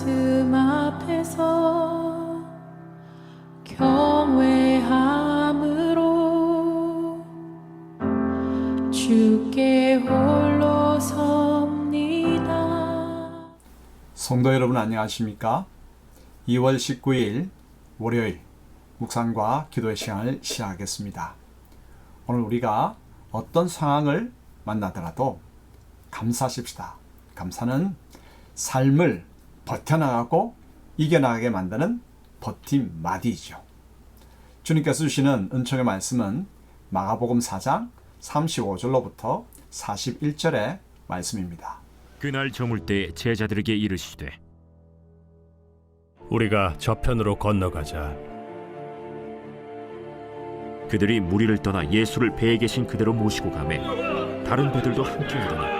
말씀 앞에서 경외함으로 주께 홀로 섭니다. 성도 여러분 안녕하십니까? 2월 19일 월요일 묵상과 기도의 시간을 시작하겠습니다. 오늘 우리가 어떤 상황을 만나더라도 감사하십시다. 감사는 삶을 버텨나가고 이겨나가게 만드는 버팀마디이죠. 주님께서 주시는 은총의 말씀은 마가복음 4장 35절로부터 41절의 말씀입니다. 그날 저물 때 제자들에게 이르시되 우리가 저편으로 건너가자. 그들이 무리를 떠나 예수를 배에 계신 그대로 모시고 가매 다른 배들도 함께 오더니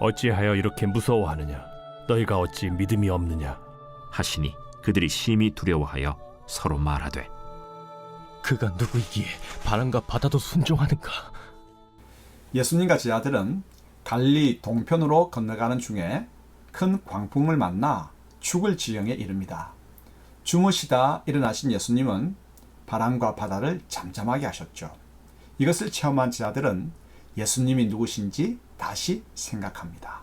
어찌하여 이렇게 무서워하느냐? 너희가 어찌 믿음이 없느냐? 하시니 그들이 심히 두려워하여 서로 말하되 그가 누구이기에 바람과 바다도 순종하는가? 예수님과 제자들은 갈리 동편으로 건너가는 중에 큰 광풍을 만나 죽을 지경에 이릅니다. 주무시다 일어나신 예수님은 바람과 바다를 잠잠하게 하셨죠. 이것을 체험한 제자들은 예수님이 누구신지 다시 생각합니다.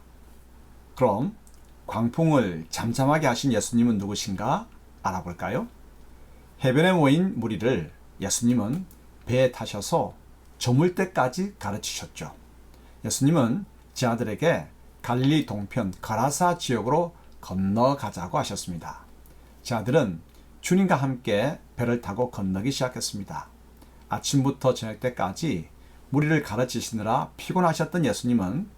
그럼 광풍을 잠잠하게 하신 예수님은 누구신가 알아볼까요? 해변에 모인 무리를 예수님은 배에 타셔서 저물 때까지 가르치셨죠. 예수님은 제자들에게 갈릴리 동편 가라사 지역으로 건너가자고 하셨습니다. 제자들은 주님과 함께 배를 타고 건너기 시작했습니다. 아침부터 저녁 때까지 무리를 가르치시느라 피곤하셨던 예수님은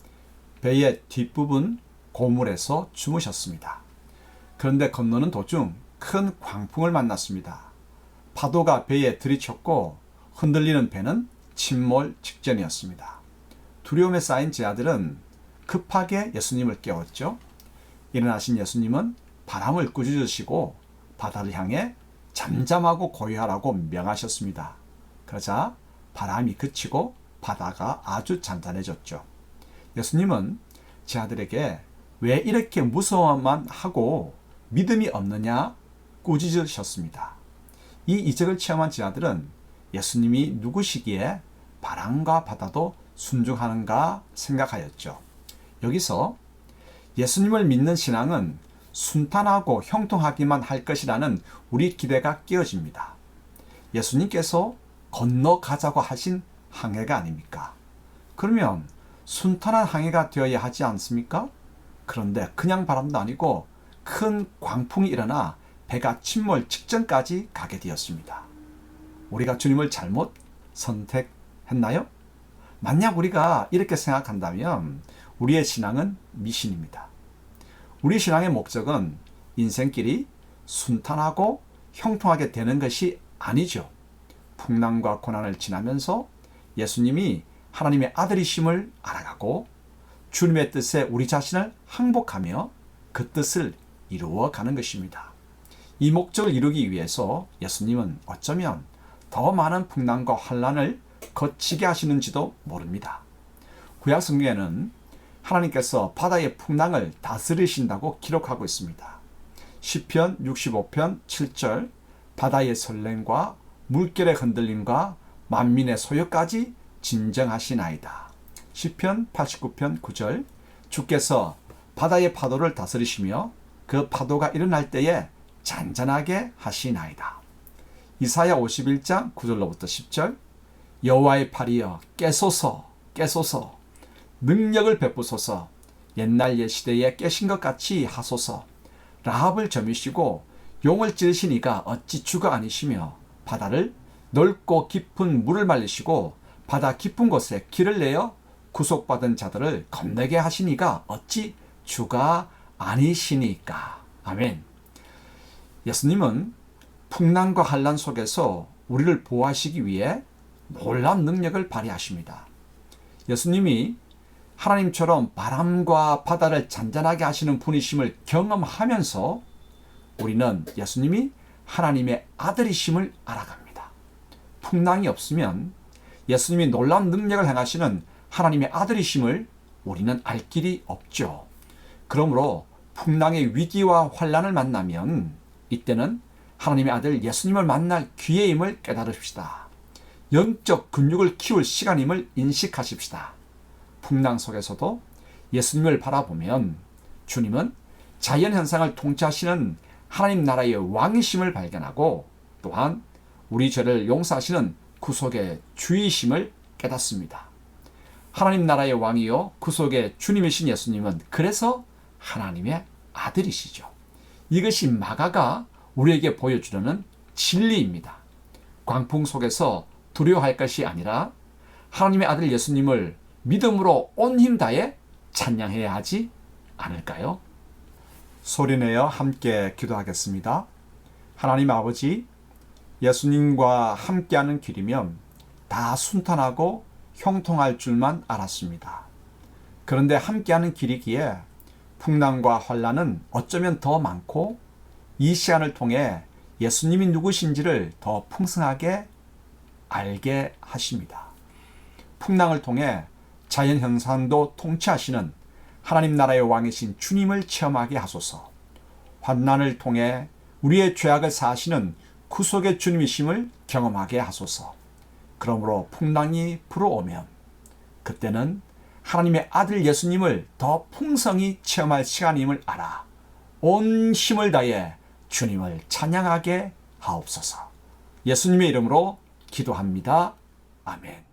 배의 뒷부분 고물에서 주무셨습니다. 그런데 건너는 도중 큰 광풍을 만났습니다. 파도가 배에 들이쳤고 흔들리는 배는 침몰 직전이었습니다. 두려움에 쌓인 제아들은 급하게 예수님을 깨웠죠. 일어나신 예수님은 바람을 꾸짖으시고 바다를 향해 잠잠하고 고요하라고 명하셨습니다. 그러자 바람이 그치고 바다가 아주 잔잔해졌죠. 예수님은 제 아들에게 왜 이렇게 무서워만 하고 믿음이 없느냐 꾸짖으셨습니다. 이 이적을 체험한 제 아들은 예수님이 누구시기에 바람과 바다도 순종하는가 생각하였죠. 여기서 예수님을 믿는 신앙은 순탄하고 형통하기만 할 것이라는 우리 기대가 끼어집니다. 예수님께서 건너가자고 하신 항해가 아닙니까? 그러면 순탄한 항해가 되어야 하지 않습니까? 그런데 그냥 바람도 아니고 큰 광풍이 일어나 배가 침몰 직전까지 가게 되었습니다. 우리가 주님을 잘못 선택했나요? 만약 우리가 이렇게 생각한다면 우리의 신앙은 미신입니다. 우리 신앙의 목적은 인생길이 순탄하고 형통하게 되는 것이 아니죠. 풍랑과 고난을 지나면서 예수님이 하나님의 아들이심을 알아가고 주님의 뜻에 우리 자신을 항복하며 그 뜻을 이루어 가는 것입니다. 이 목적을 이루기 위해서 예수님은 어쩌면 더 많은 풍랑과 환란을 거치게 하시는지도 모릅니다. 구약 성경에는 하나님께서 바다의 풍랑을 다스리신다고 기록하고 있습니다. 시편 65편 7절 바다의 설렘과 물결의 흔들림과 만민의 소요까지 진정하시나이다. 시편 89편 9절. 주께서 바다의 파도를 다스리시며 그 파도가 일어날 때에 잔잔하게 하시나이다. 이사야 51장 9절로부터 10절. 여호와의 팔이여 깨소서 깨소서. 능력을 베푸소서. 옛날 옛시대에 깨신 것 같이 하소서. 라합을 점이시고 용을 찌르신 이가 어찌 주가 아니시며 바다를 넓고 깊은 물을 말리시고 바다 깊은 곳에 길을 내어 구속받은 자들을 건너게 하시니가 어찌 주가 아니시니까. 아멘. 예수님은 풍랑과 환란 속에서 우리를 보호하시기 위해 놀라운 능력을 발휘하십니다. 예수님이 하나님처럼 바람과 바다를 잔잔하게 하시는 분이심을 경험하면서 우리는 예수님이 하나님의 아들이심을 알아갑니다. 풍랑이 없으면 예수님이 놀라운 능력을 행하시는 하나님의 아들이심을 우리는 알 길이 없죠. 그러므로 풍랑의 위기와 환란을 만나면 이때는 하나님의 아들 예수님을 만날 기회임을 깨달읍시다. 영적 근육을 키울 시간임을 인식하십시다. 풍랑 속에서도 예수님을 바라보면 주님은 자연 현상을 통치하시는 하나님 나라의 왕이심을 발견하고 또한 우리 죄를 용서하시는 구속의 주이심을 깨닫습니다. 하나님 나라의 왕이요 구속의 주님이신 예수님은 그래서 하나님의 아들이시죠. 이것이 마가가 우리에게 보여주려는 진리입니다. 광풍 속에서 두려워할 것이 아니라 하나님의 아들 예수님을 믿음으로 온 힘 다해 찬양해야 하지 않을까요? 소리내어 함께 기도하겠습니다. 하나님 아버지, 예수님과 함께하는 길이면 다 순탄하고 형통할 줄만 알았습니다. 그런데 함께하는 길이기에 풍랑과 환란은 어쩌면 더 많고 이 시간을 통해 예수님이 누구신지를 더 풍성하게 알게 하십니다. 풍랑을 통해 자연 현상도 통치하시는 하나님 나라의 왕이신 주님을 체험하게 하소서. 환난을 통해 우리의 죄악을 사하시는 구속의 주님이심을 경험하게 하소서. 그러므로 풍랑이 불어오면 그때는 하나님의 아들 예수님을 더 풍성히 체험할 시간임을 알아 온 힘을 다해 주님을 찬양하게 하옵소서. 예수님의 이름으로 기도합니다. 아멘.